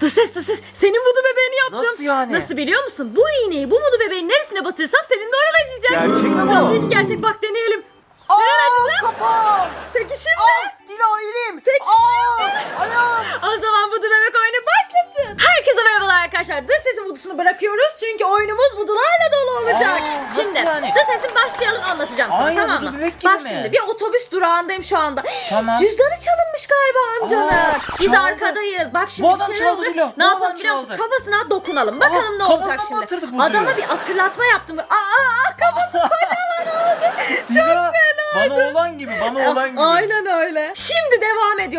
Dıs ses dıs ses. Senin budu bebeğini yaptım. Nasıl yani? Nasıl biliyor musun? Bu iğneyi bu budu bebeğin neresine batırırsam senin de orada acıyacak. Gerçek mi bu? Tabii ki gerçek. Bak deneyelim. Acıdı? kafam. Peki şimdi? Ah Dila elim. Peki Aa, ayağım. O zaman budu bebek oyunu başlasın. Herkese merhabalar arkadaşlar. Dış sesin budusunu bırakıyoruz çünkü oyunumuz budularla dolu olacak. Aa, nasıl şimdi yani? dış sesin başlayalım anlatacağım sana Aynı tamam budu mı? bebek gibi Bak mi? şimdi bir otobüs durağındayım şu anda. Tamam. Cüzdanı çalınmış galiba amcanın. Aa, Biz çaldı. arkadayız. Bak şimdi Bu bir adam şeyler çaldı olacak. Dila, Ne bu yapalım adam biliyor musun? çaldı. Kafasına dokunalım. Bakalım ne kafasına olacak şimdi. buduyu. Adama bir hatırlatma yaptım. Aa, aa kafası kocaman oldu. Dila bana olan gibi bana olan gibi. Aynen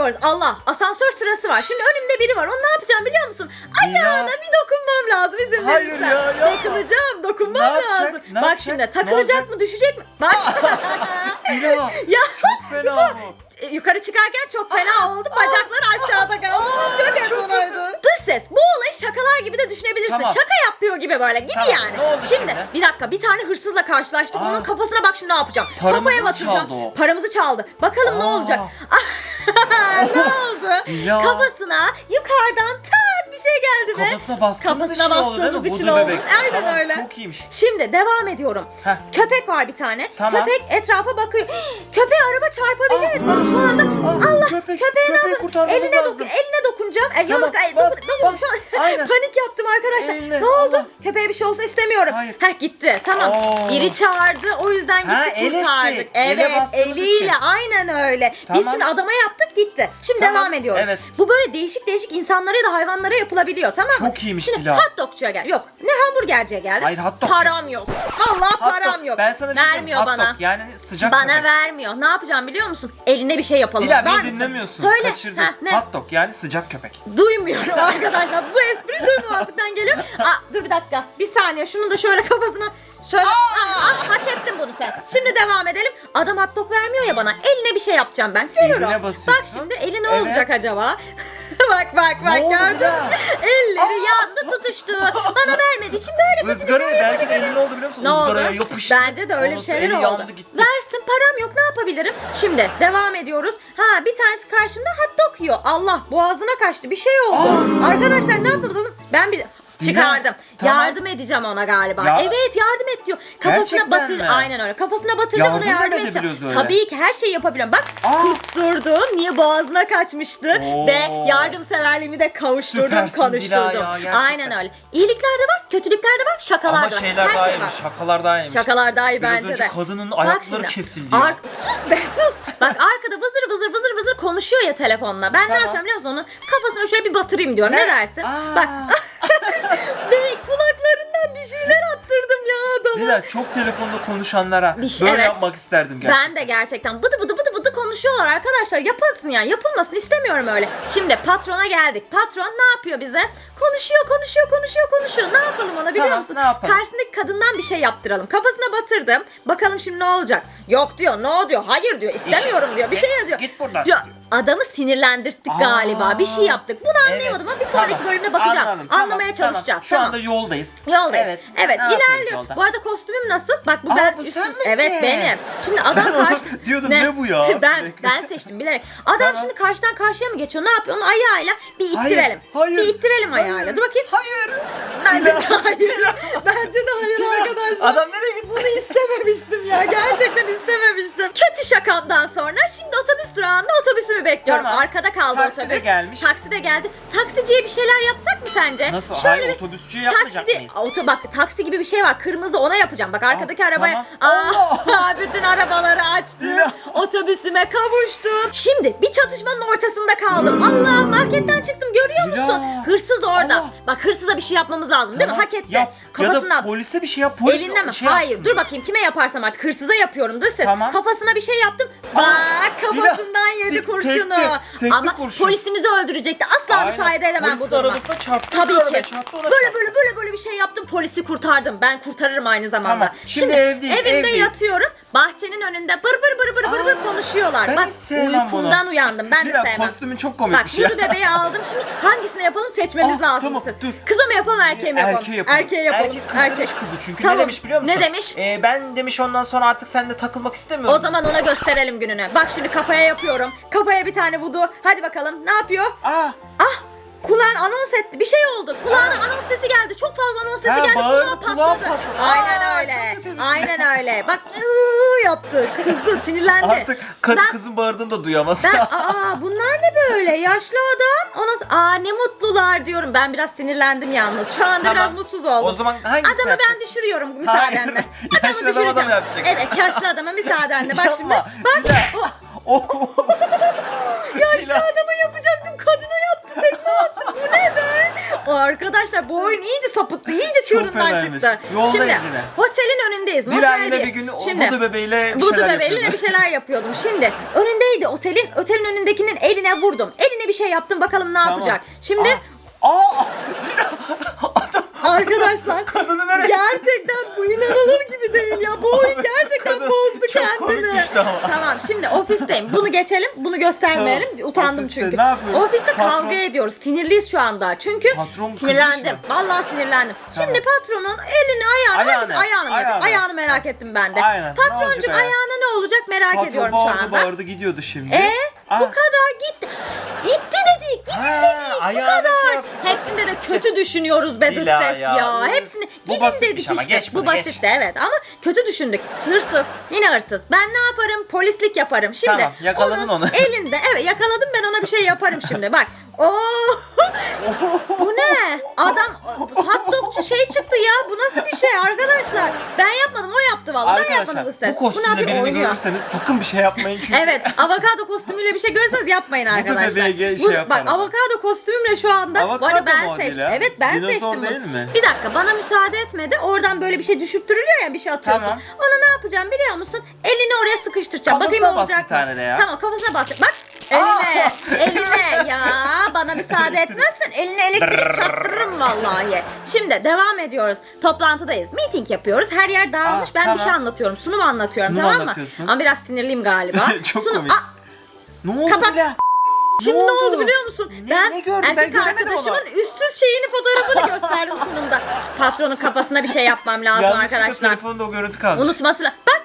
ediyoruz. Allah asansör sırası var. Şimdi önümde biri var. Onu ne yapacağım biliyor musun? Ayağına bir dokunmam lazım izin Hayır verirsen. ya, yapma. Dokunacağım. Dokunmam Ne yapacak, lazım. ne Bak yapacak, şimdi ne takılacak olacak? mı düşecek mi? Bak. Ya çok fena bu. e, yukarı çıkarken çok fena oldu. Bacakları aşağıda kaldı. çok kötüydü. Dış ses. Bu olayı şakalar gibi de düşünebilirsin. Tamam. Şaka yapıyor gibi böyle gibi Tamam, yani. ne oldu şimdi, şimdi? bir dakika bir tane hırsızla karşılaştık. Aa. Onun kafasına bak şimdi ne yapacağım. Paramızı Kafaya mı batıracağım. çaldı o? Paramızı çaldı. Bakalım ne Aa. olacak. Ne oldu? Ya. Kafasına yukarıdan tak bir şey geldi be. Kafasına bastığımız Kafasına için oldu değil mi? bastığımız için Budu oldu. bebek. Aynen Tamam, öyle. çok iyiymiş. Şimdi devam ediyorum. Heh. Köpek var bir tane. Tamam. Köpek etrafa bakıyor. Köpeğe araba çarpabilir. Şu anda Aa, Allah köpek- köpeğe ne köpeği yapalım? kurtarmamız Eline, lazım. dokun, eline dokunacağım. E, Tamam, yok, ay, bas, dokun, dokun. bas. Şu an Aynen. panik yaptım arkadaşlar. Eline, ne oldu? Allah. Köpeğe bir şey olsun istemiyorum. Hayır. Heh gitti. Tamam. Oo. Biri çağırdı. O yüzden gitti Ha, el kurtardık. Ele Evet, bastığımız eliyle için. aynen öyle. Biz Tamam. şimdi adama yaptık gitti. Şimdi Tamam, devam ediyoruz. evet. Bu böyle değişik değişik insanlara ya da hayvanlara yapılabiliyor tamam mı? Çok iyiymiş Şimdi Dila. hot dogçuya gel. Yok. Ne hamburgerciye geldim. Hayır, hot dogçu. Param yok. Vallahi Hot param dog. yok. Ben sana bir şey. Vermiyor Hot bana. dog, yani sıcak Bana köpek. vermiyor. Ne yapacağım biliyor musun? Eline bir şey yapalım. Dila Var beni mısın? dinlemiyorsun. Söyle. Kaçırdın. Ha, ne? Hot dog yani sıcak köpek. Duymuyorum arkadaşlar. Bu espri duymamazlıktan geliyor. Aa, dur bir dakika. Bir saniye. Şunu da şöyle kafasına şöyle. Aa, aa, hak ettin bunu sen. Şimdi devam edelim. Adam hot dog vermiyor ya bana. Eline bir şey yapacağım ben. Görüyorum. Basıyorsun. Bak şimdi eli ne Evet. olacak acaba? bak bak bak oldu gördün mü? Elleri yandı tutuştu. Bana vermediği için böyle bir Izgaraya belki de elin oldu biliyor musun? ne oldu? Izgaraya yapıştı. Bence de öyle bir şeyler eli oldu. yandı gitti. Versin param yok ne yapabilirim? Şimdi devam ediyoruz. Ha bir tanesi karşımda hot dog yiyor. Allah boğazına kaçtı bir şey oldu. Arkadaşlar ne yapmamız lazım? Ben bir çıkardım. tamam. Yardım edeceğim ona galiba. Ya- Evet yardım et diyor. Kafasına Gerçekten batır. mi? Aynen öyle. Kafasına batıracağım ona yardım da edeceğim. edebiliyoruz öyle? Tabii ki her şeyi yapabiliyorum. Bak Aa. kusturdum. Niye boğazına kaçmıştı Oo. ve yardımseverliğimi de kavuşturdum, Süpersin konuşturdum. Dila ya, gerçekten. Aynen öyle. İyilikler de var, kötülükler de var, şakalar Ama da var. şeyler her daha şey iyiymiş. Şakalar daha iyiymiş. Şakalar daha iyi Biraz bence önce de. kadının Bak ayakları şimdi, kesildi ya. ar- sus be sus. Bak arkada vızır vızır vızır vızır konuşuyor ya telefonla. Ben ne yapacağım biliyor musun? Onun kafasına şöyle bir batırayım diyorum. Ne, Ne? dersin? Aa. Bak. Dila çok telefonda konuşanlara Bir şey- böyle evet. yapmak isterdim gerçekten. Ben de gerçekten bıdı bıdı bıdı bıdı konuşuyorlar arkadaşlar. Yapılsın yani yapılmasın istemiyorum öyle. Şimdi patrona geldik. Patron ne yapıyor bize? Konuşuyor konuşuyor konuşuyor konuşuyor. Ne yapalım ona biliyor Tamam, musun? ne yapalım? Karşısındaki kadından bir şey yaptıralım. Kafasına batırdım. Bakalım şimdi ne olacak? Yok diyor ne diyor? Hayır diyor istemiyorum diyor. Bir şey diyor. Git buradan. Ya, adamı sinirlendirttik Aa. galiba. Bir şey yaptık. Bunu anlayamadım ama bir sonraki tamam. bölümde bakacağım. Anladım, tamam, Anlamaya tamam. çalışacağız. Şu tamam. anda yoldayız. Yoldayız. Evet. Evet, Ne yapıyoruz yolda? Bu arada kostümüm nasıl? Bak bu Aa, ben bu üstüm. sen misin? Evet benim. Şimdi adam Ben onu karşı diyordum, ne bu ya ben sürekli? ben seçtim bilerek. Adam Tamam. şimdi karşıdan karşıya mı geçiyor? Ne yapıyor? Onu ayağıyla bir Hayır, ittirelim. hayır, bir ittirelim hayır. ayağıyla. Dur bakayım. Hayır. Bence de hayır. Bence de hayır arkadaşlar. Adam nereye gitti? Bunu istememiştim ya. Gerçekten istememiştim. Kötü şakamdan sonra şimdi otobüs durağında otobüsümü bekliyorum. Tamam. Arkada kaldı Taksi de otobüs. gelmiş. Taksi de geldi. Taksiciye bir şeyler yapsak mı sence? Nasıl? Şöyle Hayır, bir- otobüsçüye yapmayacak taksici, mıyız? Oto, bak taksi gibi bir şey var. Kırmızı ona yapacağım. Bak arkadaki arabaya. tamam. Aa, bütün arabaları açtım. Dila. Otobüsüme kavuştum. Şimdi bir çatışmanın ortasında kaldım. Allah marketten çıktım görüyor Dila. musun? Hırsız orada. Allah. Bak hırsıza bir şey yapmamız lazım değil mi? Tamam, Hak etti. Yap. Ya da polise bir şey yap. Polis Elinde mi? Şey Hayır. yapsın. Dur bakayım kime yaparsam artık hırsıza yapıyorum. Dur ses. Tamam. Kafasına bir şey yaptım. Bak kafasından Dila, yedi sek- kurşunu. sekti, sekti Ama kurşun. polisimizi öldürecekti. Asla Aynen. müsaade edemem Polis bu duruma. arabasına çarptı. Tabii bir arabaya ki. çarptı, ona Böyle çarptı. böyle böyle böyle bir şey yaptım. Polisi kurtardım. Ben kurtarırım aynı zamanda. Tamam, şimdi evdeyiz, evimde evdeyiz. yatıyorum. Bahçenin önünde bır bır bır bır bır bır konuşuyorlar. ben Bak hiç sevmem uykumdan bunu. uyandım. Ben Dila, de sevmem. kostümün çok Bak komikmiş ya. budu bebeği aldım. Şimdi hangisini yapalım seçmemiz Aa, lazım. tamam, siz. dur. Kıza mı yapalım erkeğe mi yapalım? Erkeğe yapalım. Erkek kızı çünkü. Ne demiş biliyor musun? Ne demiş? Ee, ben demiş ondan sonra artık seninle takılmak istemiyorum. O zaman ona gösterelim gününü. Bak şimdi kafaya yapıyorum. Kafaya bir tane vudu. Hadi bakalım ne yapıyor? Aa, Ah kulağın anons etti. Bir şey oldu. Kulağına anons sesi geldi. Çok fazla anons sesi Ha, geldi. bağırdı, Kulağı kulağı patladı. patladı. Aynen Aa, öyle. çok kötü. Aynen öyle. Bak ıı yaptı. Kızdı, sinirlendi. Artık kad- Ben- kızın bağırdığını da duyamaz. Ben aa bunlar ne böyle? Yaşlı adam. Ona aa ne mutlular diyorum. Ben biraz sinirlendim yalnız. Şu anda Tamam. biraz mutsuz oldum. O zaman hangisini Adamı ben yapacaksın? düşürüyorum müsaadenle. Hayır, yaşlı adama da mı yapacaksın? Evet yaşlı adama müsaadenle. Bak şimdi. Yapma. Bak. Dila. Oh, Oh. yaşlı Dila. adama arkadaşlar bu oyun iyice sapıttı. iyice çığırından fenaymış. çıktı. Yoldayız Şimdi yine. otelin önündeyiz. Dila moteldeyiz. yine bir gün Şimdi, Vudu bebeğiyle bir Vudu şeyler bebeğiyle yapıyordu. bir şeyler yapıyordum. Şimdi önündeydi otelin. Otelin önündekinin eline vurdum. Eline bir şey yaptım bakalım ne Tamam. yapacak. Şimdi Aa! Adam arkadaşlar kadını nereye? gerçekten bu inanılır gibi değil ya. Bu oyun gerçekten Kadın çok komik düştü ama. Tamam şimdi ofisteyim. Bunu geçelim. Bunu göstermeyelim. Tamam. Utandım Ofiste çünkü. ne yapıyoruz? Ofiste Patron- kavga ediyoruz. Sinirliyiz şu anda. Çünkü Patron kızmış sinirlendim. mı? Vallahi sinirlendim. Şimdi patronun elini ayağını Ayağını, hangisi? ayağını, merak- ayağını. ayağını merak ettim ben de. Aynen. Ne olacak Patroncum ayağı? ayağına ne olacak merak Patron ediyorum şu bağırdı anda. bağırdı gidiyordu şimdi. E bu kadar gitti. Gitti dedi. Gidin Ha, dedi. Bu ayağına kadar. şey yaptı. Hepsinde de kötü düşünüyoruz be ses ya. ya. Hepsini Bu gidin basitmiş dedik ama işte. geç bu bunu, geç. basitti evet ama kötü düşündük. Hırsız. Yine hırsız. Ben ne yaparım? Polislik yaparım. Şimdi Tamam, yakaladın onun onu. Elinde evet yakaladım ben ona bir şey yaparım şimdi. Bak. Oo. bu ne? Adam hot dogçu şey çıktı ya. Bu nasıl bir şey arkadaşlar? Ben yapmadım o yaptı vallahi. Ben Arkadaşlar yapmadım dış ses. bu kostümle birini görürseniz sakın bir şey yapmayın çünkü. Evet, avokado kostümüyle bir şey görürseniz yapmayın da arkadaşlar. Bu- şey yapar bak ama. avokado kostümümle şu anda. Avokado bu arada ben mu o seçtim. Evet ben Dinozor seçtim bunu. değil mi? Bir dakika bana müsaade etmedi. Oradan böyle bir şey düşürttürülüyor ya bir şey atıyorsun. Tamam. Onu ne yapacağım biliyor musun? Elini oraya sıkıştıracağım. Kafasına Bakayım bas olacak bir tane de ya. Tamam kafasına bas. Bak eline, eline ya bana müsaade etmezsen eline elektrik çarptırırım vallahi. Şimdi devam ediyoruz. Toplantıdayız. Meeting yapıyoruz. Her yer dağılmış. Aa, ben bir tamam. şey anlatıyorum. Sunum anlatıyorum Sunum tamam mı? Ama biraz sinirliyim galiba. Çok Sunum- komik. Aa, Ne oldu Kapat. Şimdi ne, oldu? oldu? biliyor musun? Ne- ben ne gördün? Ben erkek göremedim arkadaşımın onu. üstsüz şeyini fotoğrafını gösterdim sunumda. Patronun kafasına bir şey yapmam lazım Yanlışlıkla arkadaşlar. telefonda o görüntü kalmış. Unutması la- Bak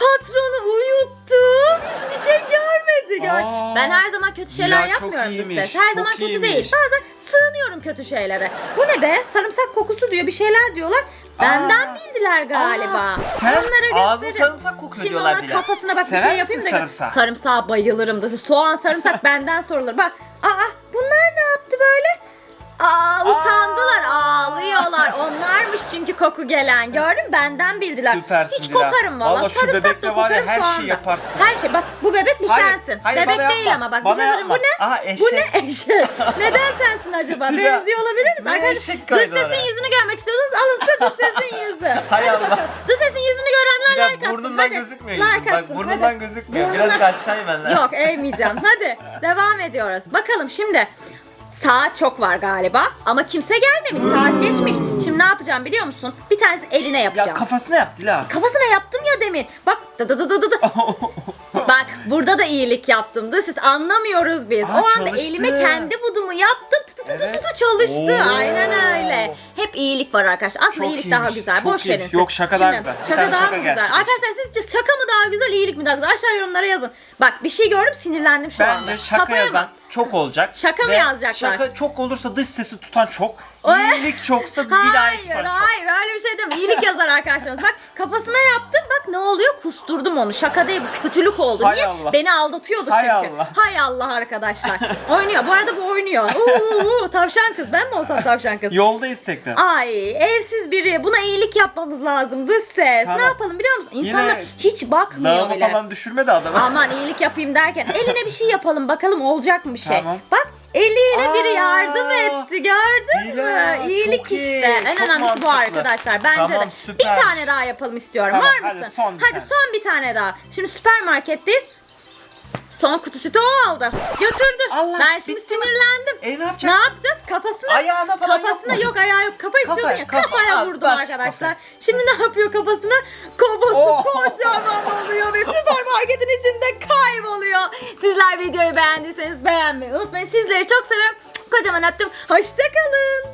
patronu uyuttum. Hiçbir şey görmedi. Gör. Aa. ben her zaman kötü şeyler Ya, çok yapmıyorum iyiymiş. Her çok zaman kötü iyiymiş. değil. Bazen sığınıyorum kötü şeylere. Bu ne be? Sarımsak kokusu diyor bir şeyler diyorlar. Benden Aa. bildiler galiba. Aa, sen Onlara ağzın gösterin. sarımsak kokuyor Şimdi diyorlar onların Dila. kafasına bak bir Sever şey yapayım da. misin sarımsak? Sarımsağa bayılırım da. Soğan sarımsak benden sorulur. Bak. Aa bunlar ne yaptı böyle? Aa utandılar ağlıyorlar. Onlarmış çünkü koku gelen. Gördün benden bildiler. Süpersin Hiç Dila. kokarım valla. Vallahi şu Sarımsak bebekle var ya, kokarım her soğan şeyi da. yaparsın. Her şey bak bu bebek bu Hayır, sensin. hayır, bebek bana değil yapma. ama bak. Bana bir şey söyleyeyim. bu yapma. ne? Aha, Bu eşek. ne eşek? Neden sensin acaba? Benziyor olabilir misin? ne Arkadaşlar eşek dış sesin oraya? yüzünü görmek istiyorsanız alın size dış sesin yüzü. Hay Hadi Allah. bakalım. Dış sesin yüzünü görenler like atsın. burnundan Hadi. gözükmüyor Like yüzün. Bak atsın, burnundan hadi. gözükmüyor. Burnundan- Birazcık aşağı inmen lazım. Yok eğmeyeceğim. Hadi devam ediyoruz. Bakalım şimdi saat çok var galiba ama kimse gelmemiş. Saat geçmiş. Şimdi ne yapacağım biliyor musun? Bir tanesi eline yapacağım. Ya kafasına yap Dila. Kafasına yaptım ya demin. Bak dı dı dı dı. Bak burada da iyilik yaptım. Da siz anlamıyoruz biz. Aa, o anda çalıştı. elime kendi budumu yaptım. Tı tı tı tı Evet. tı çalıştı. Oo. Aynen öyle. Hep iyilik var arkadaşlar. Aslında Çok iyilik daha iyiymiş, güzel. çok Boş iyiymiş. verin siz. Yok, şaka daha Şimdi, güzel. Bir Şaka tane daha şaka mı güzel? gelsin. Arkadaşlar sizce şaka mı daha güzel, iyilik mi daha güzel? Aşağı yorumlara yazın. Bak bir şey gördüm sinirlendim şu anda. Bence şaka Kafaya yazan bak. çok olacak. Şaka mı Ve yazacaklar? Şaka çok olursa dış sesi tutan çok. İyilik çoksa dilayet Hayır tutan çok. hayır öyle bir şey deme. İyilik yazar arkadaşlarımız. Bak kafasına yaptım oluyor kusturdum onu. Şaka değil bu kötülük oldu. Hay Niye? Allah. Beni aldatıyordu Hay çünkü. Allah. Hay Allah arkadaşlar. oynuyor. Bu arada bu oynuyor. Uuu, uuu, tavşan kız. Ben mi olsam tavşan kız? Yoldayız tekrar. Ay evsiz biri. Buna iyilik yapmamız lazım. Dış ses. Tamam. Ne yapalım biliyor musun? İnsanlar Yine hiç bakmıyor Lavabo bile. falan düşürme de adamı. Aman iyilik yapayım derken eline bir şey yapalım bakalım olacak mı bir şey. Tamam. Bak eliyle biri Aa, yardım etti gördün Dila, mü? İyilik çok iyi, işte. En çok önemlisi bu mantıklı. arkadaşlar bence Tamam, de. süper. Bir tane daha yapalım istiyorum. Tamam, Var hadi mısın? son bir hadi tane. son bir tane daha. Şimdi süpermarketteyiz. Son kutusu da o aldı. Götürdü. Allah, ben şimdi bitti mi? sinirlendim. E, ne Ne yapacaksın? yapacağız? Kafasına Ayağına falan Kafasına yok yok ayağı yok. Kafa istiyordun ya. kafa- Kafaya vurdum bas arkadaşlar. kafaya. Şimdi ne yapıyor kafasına? Kafası Oh. kocaman oluyor ve süpermarketin içinde kayboluyor. Sizler videoyu beğendiyseniz beğenmeyi unutmayın. Sizleri çok seviyorum. Kocaman öptüm. Hoşçakalın.